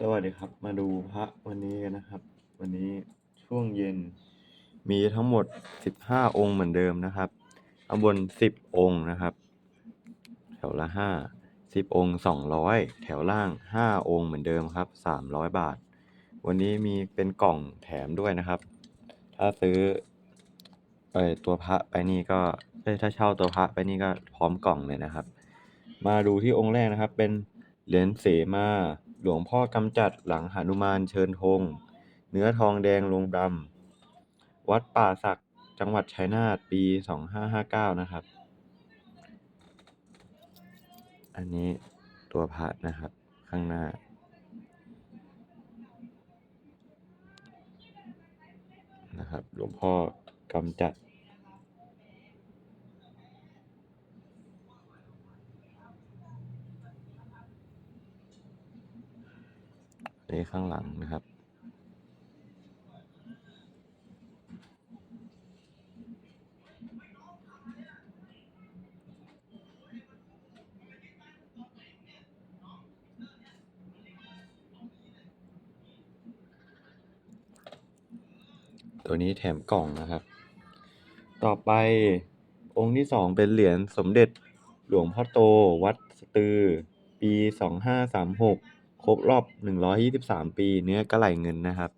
สวัสดีครับ มาดูพระวันนี้กันนะครับ วันนี้ช่วงเย็นมีทั้งหมด15องค์เหมือนเดิมนะครับข้างบน10องค์นะครับ แถวละ5 10องค์200แถวล่าง5องค์เหมือนเดิมครับ300บาท วันนี้มีเป็นกล่องแถมด้วยนะครับ ถ้าซื้อเออตัวพระไปนี่ก็ถ้าเช่าตัวพระไปนี่ก็พร้อมกล่องเลยนะครับ มาดูที่องค์แรกนะครับ เป็นเหรียญเสมา หลวงพ่อกำจัดหลังหนุมานเชิญธง เนื้อทองแดงลงดำวัดป่าสักจังหวัดชัยนาทปี 2559 นะครับ อันนี้ตัวพระนะครับ ข้างหน้า นะครับ หลวงพ่อกำจัด อันนี้ข้างหลังนะครับ ตัวนี้แถมกล่องนะครับ ต่อไปองค์ที่สองเป็นเหรียญสมเด็จหลวงพ่อโตวัดสตือ ปี2536 ครบรอบ 123 ปี เนื้อกระไหลเงินนะครับ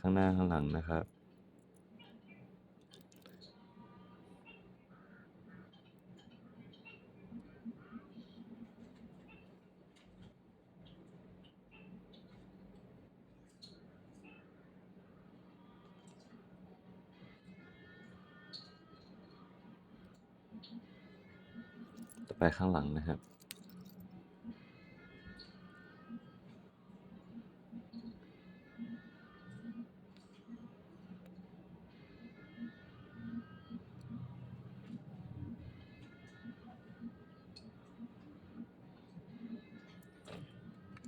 ข้างหน้าข้างหลังนะครับ ต่อไปข้างหลังนะครับ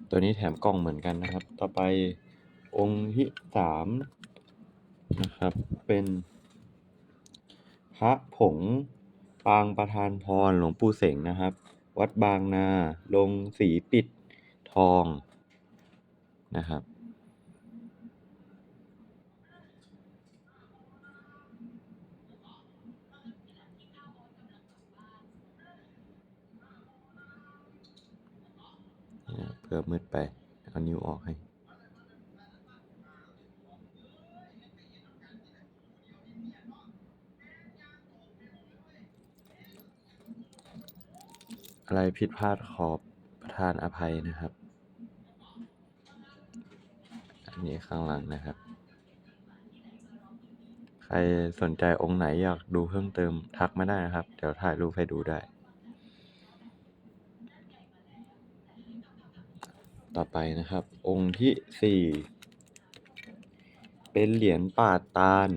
ตัวนี้แถมกล่องเหมือนกันนะครับ ต่อไปองค์ที่สามนะครับ เป็น พระผงปางประธานพรหลวงปู่เสงนะครับ วัดบางนา ลงสีปิดทองนะครับ อมืดไป เอานิ้วออกให้ อะไรผิดพลาดขอประทานอภัยนะครับ อันนี้ข้างหลังนะครับ ใครสนใจองค์ไหนอยากดูเพิ่มเติมทักมาได้นะครับ เดี๋ยวถ่ายรูปให้ดูได้ ต่อไปนะครับ องค์ที่สี่เป็นเหรียญป่าตาล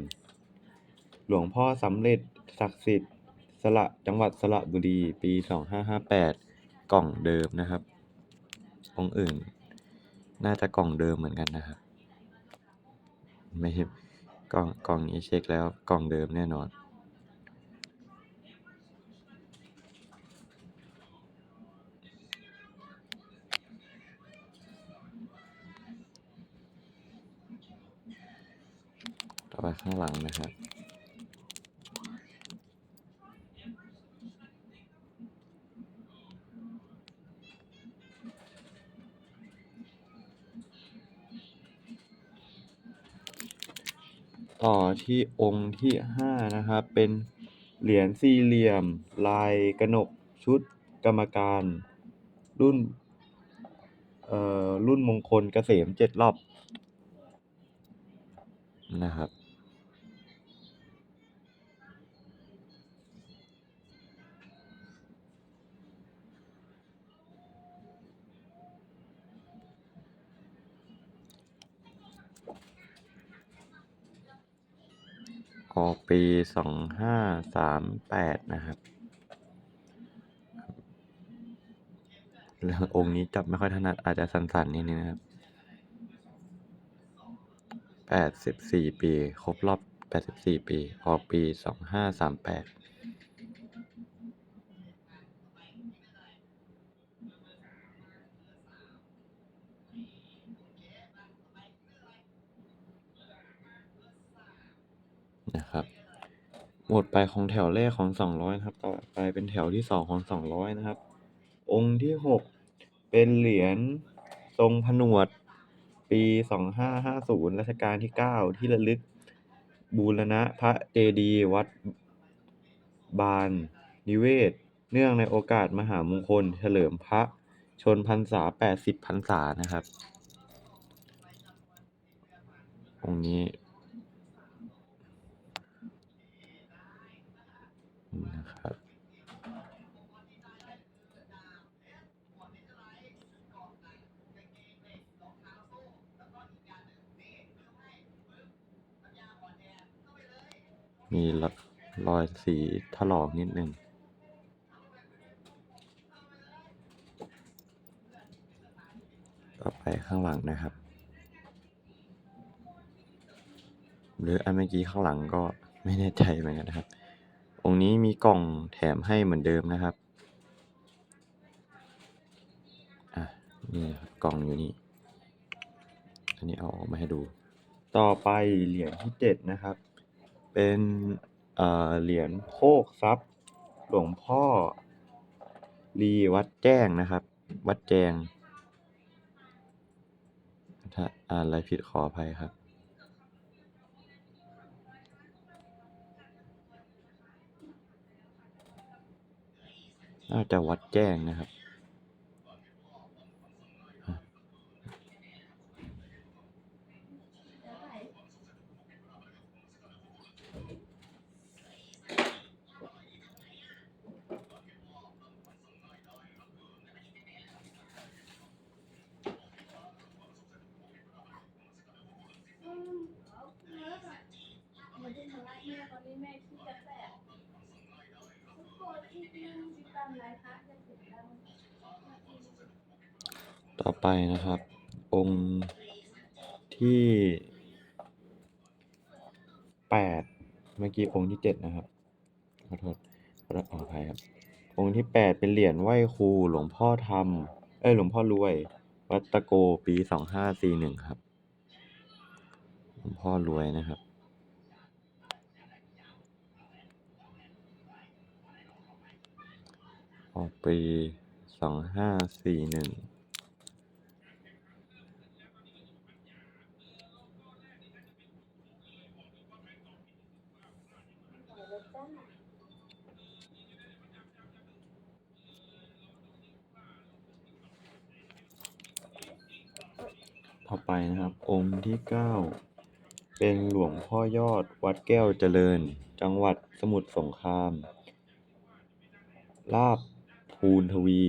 หลวงพ่อสำเร็จศักดิ์สิทธิ์สระจังหวัดสระบุรีปีสองห้าห้าแปดกล่องเดิมนะครับ องค์อื่น น่าจะกล่องเดิมเหมือนกันนะครับไม่ใช่กล่องกล่องนี้เช็คแล้วกล่องเดิมแน่นอน ข้างหลังนะครับต่อที่องค์ที่ห้านะครับ เป็นเหรียญสี่เหลี่ยม ลายกระหนกชุดกรรมการ รุ่น เอ่อ รุ่นมงคลเกษมเจ็ดรอบนะครับ ปีสองห้าสามแปดนะครับแล้วองค์นี้จับไม่ค่อยถนัดอาจจะสั่นๆนิดนึงนะครับแปดสิบสี่ปี ครบรอบแปดสิบสี่ปี ออกปีสองห้าสามแปด หมดไปของแถวแรกของสองร้อยนะครับ ต่อไปเป็นแถวที่สองของสองร้อยนะครับ องค์ที่หกเป็นเหรียญทรงผนวด ปีสองห้าห้าศูนย์รัชกาลที่เก้าที่ระลึก บูรณะพระเจดีย์วัดบานนิเวศ เนื่องในโอกาสมหามงคล เฉลิมพระชนพรรษาแปดสิบพรรษานะครับ องค์นี้นะครับ มีรอยรอย สีถลอกนิดนึง ต่อไปข้างหลังนะครับ หรืออันเมื่อกี้ข้างหลังก็ไม่แน่ใจเหมือนกันนะครับ องค์นี้มีกล่องแถมให้เหมือนเดิมนะครับ อะ นี่ครับกล่องอยู่นี่ อันนี้เอาออกมาให้ดู ต่อไปเหรียญที่เจ็ดนะครับ เป็น เออเหรียญโภคทรัพย์ หลวงพ่อรีวัดแจ้งนะครับ วัดแจง ถ้าอ่านอะไรผิดขออภัยครับ น่าจะวัดแจ้งนะครับ ต่อไปนะครับ องค์ที่แปดเมื่อกี้องค์ที่เจ็ดนะครับขอโทษขออภัยครับ องค์ที่แปดเป็นเหรียญไหว้ครูหลวงพ่อทำเอ้ยหลวงพ่อรวย วัดตะโกปีสองห้าสี่หนึ่งครับ หลวงพ่อรวยนะครับ ออก ปีสองห้าสี่หนึ่งต่อไปนะครับ องค์ที่เก้าเป็นหลวงพ่อยอดวัดแก้วเจริญ จังหวัดสมุทรสงคราม ลาบ ภูนทวี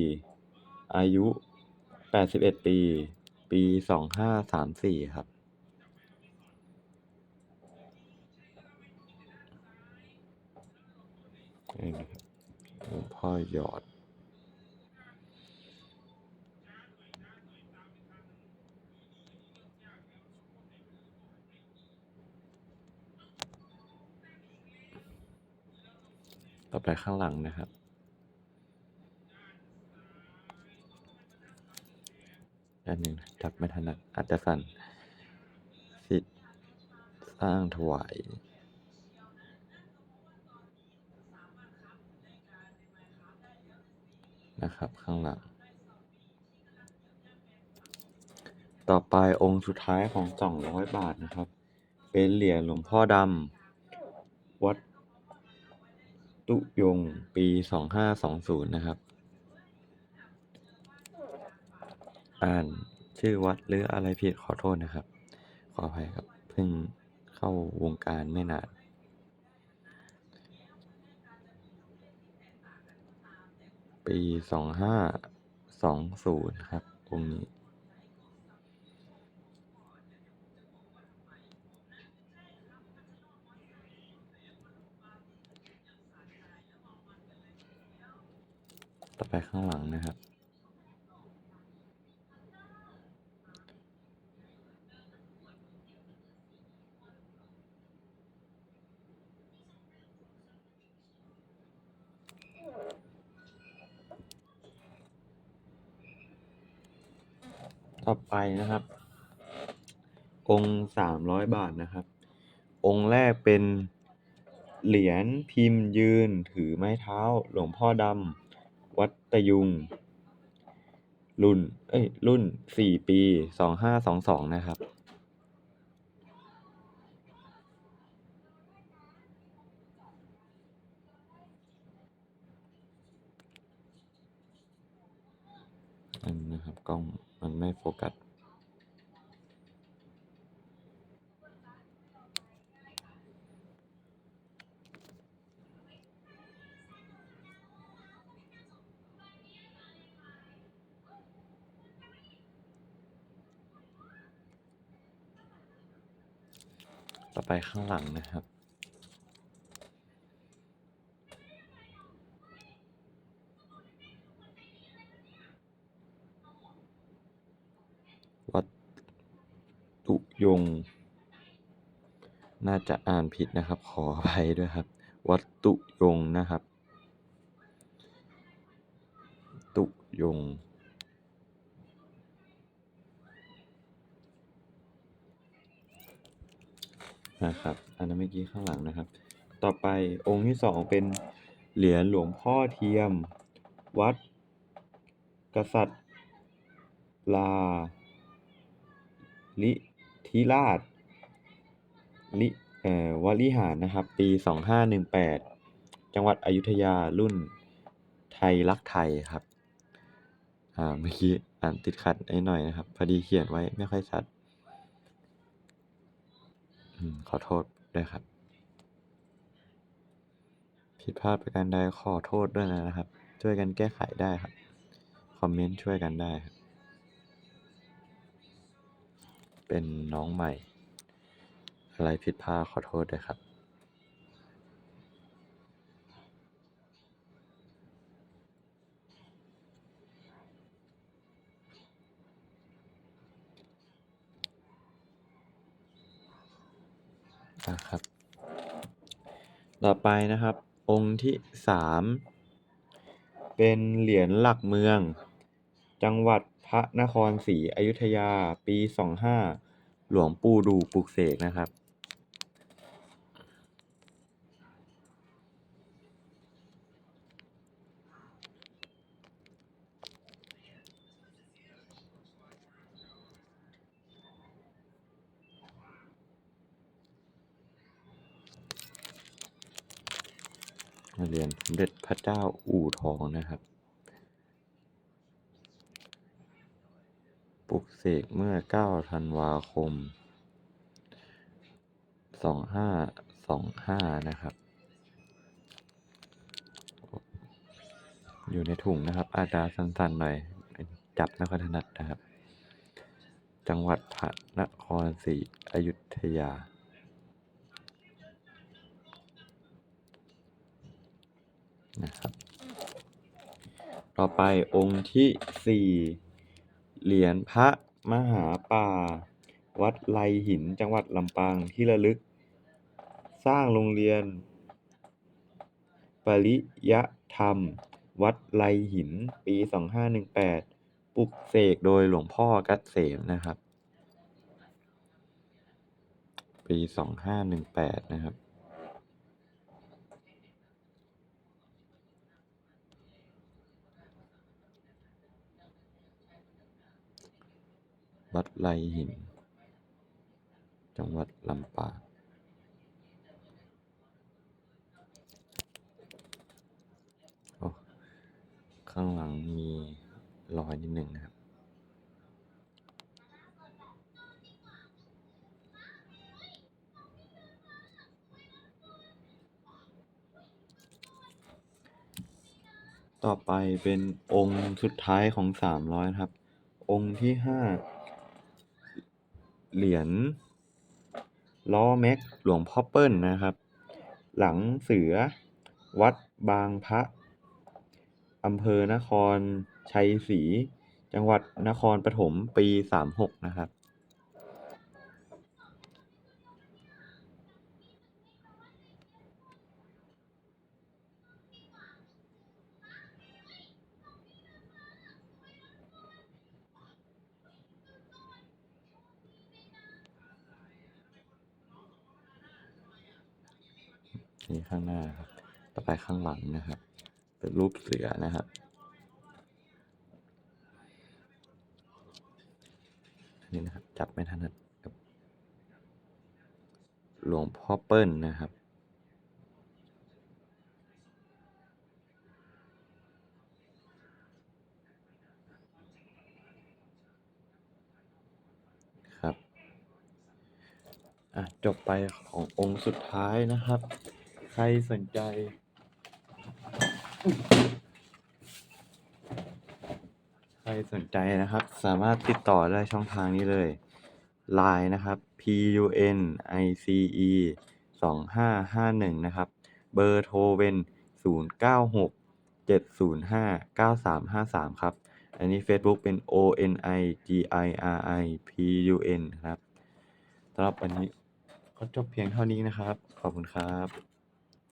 อายุ 81 ปี ปี 2534ครับนี่ครับ พ่อหยอด ต่อไปข้างหลังนะครับ ด้านหนึ่งจับไม่ถนัดอาจจะสั่นสิทธิสร้างถวายนะครับ ข้างหลัง ต่อไปองค์สุดท้ายของสองร้อยบาทนะครับ เป็นเหรียญหลวงพ่อดำวัด ตุยง ปีสองห้าสองศูนย์นะครับ อ่านชื่อวัดหรืออะไรผิดขอโทษนะครับ ขออภัยครับ เพิ่งเข้าวงการไม่นานปีสองห้าสองศูนย์ครับองค์นี้ ต่อไปข้างหลังนะครับ ไปนะครับ องค์สามร้อยบาทนะครับ องค์แรกเป็นเหรียญพิมพ์ยืนถือไม้เท้า หลวงพ่อดำวัดตะยุง รุ่น เอ้ย รุ่นสี่ปีสองห้าสองสองนะครับ อันนะครับกล้อง มันไม่โฟกัส ต่อไปข้างหลังนะครับ วัดตุยงาจะอ่านผิดนะครับ ขออภัยด้วยครับ วัดตุยงนะครับ ตุยง นะครับ อันนั้นเมื่อกี้ข้างหลังนะครับ ต่อไปองค์ที่สองเป็นเหรียญหลวงพ่อเทียม วัด กษัตริย์ลาลิธิราชลิ เอ่อวลิหารนะครับ ปีสองห้าหนึ่งแปดจังหวัดอยุธยารุ่นไทยรักไทยครับ อ่า เมื่อกี้อ่านติดขัดไอ้หน่อยนะครับ พอดีเขียนไว้ไม่ค่อยชัดอขอโทษด้วยครับ ผิดพลาดประการใดขอโทษด้วยนะครับ ช่วยกันแก้ไขได้ครับ คอมเมนต์ช่วยกันได้ครับ เป็นน้องใหม่ อะไรผิดพลาดขอโทษด้วยครับนะครับ ต่อไปนะครับ องค์ที่สามเป็นเหรียญหลักเมือง จังหวัดพระนครศรีอยุธยาปีสองห้าหลวงปู่ดูปลุกเสกนะครับ เหรียญสมเด็จพระเจ้าอู่ทองนะครับ ปลุกเสกเมื่อ 9 ธันวาคม 2525 นะครับ อยู่ในถุงนะครับ อาจจะสั้นๆหน่อย จับไม่ค่อยถนัดนะครับ จังหวัดพระนครศรีอยุธยา นะครับ ต่อไปองค์ที่สี่เหรียญพระมหาป่า วัดไลหินจังหวัดลำปางที่ระลึก สร้างโรงเรียน ปริยธรรม วัดไลหิน ปีสองห้าหนึ่งแปดปลุกเสกโดยหลวงพ่อกัดเสมนะครับ ปีสองห้าหนึ่งแปดนะครับ วัดไลหิน จังหวัดลำปางโอ้ข้างหลังมีรอยนิดหนึ่งนะครับ ต่อไปเป็นองค์สุดท้ายของสามร้อยครับ องค์ที่ห้า เหรียญล้อแม็กหลวงพ่อเปิ้ลนะครับ หลังเสือวัดบางพระอำเภอนครชัยศรีจังหวัดนครปฐมปีสามหกนะครับางหน้าครับ ต่อไปข้างหลังนะครับ เป็นรูปเสือนะครับ นี่นะครับ จับไม่ถนัดครับหลวงพ่อเปิ้ลนะครับครับ อะ จบไปขององค์สุดท้ายนะครับ รสนใจ ใครสนใจนะครับ สามารถติดต่อได้ช่องทางนี้เลย Line นะครับ P U N I C E สองห้าห้าหนึ่งนะครับ เบอร์โทรเป็นศูนย์เก้าหกเจ็ดศูนย์ห้าเก้าสามห้าสามครับ อันนี้ Facebook เป็น O N I G I R I P U N ครับสำหรับวันนี้ก็จบเพียงเท่านี้นะครับ ขอบคุณครับ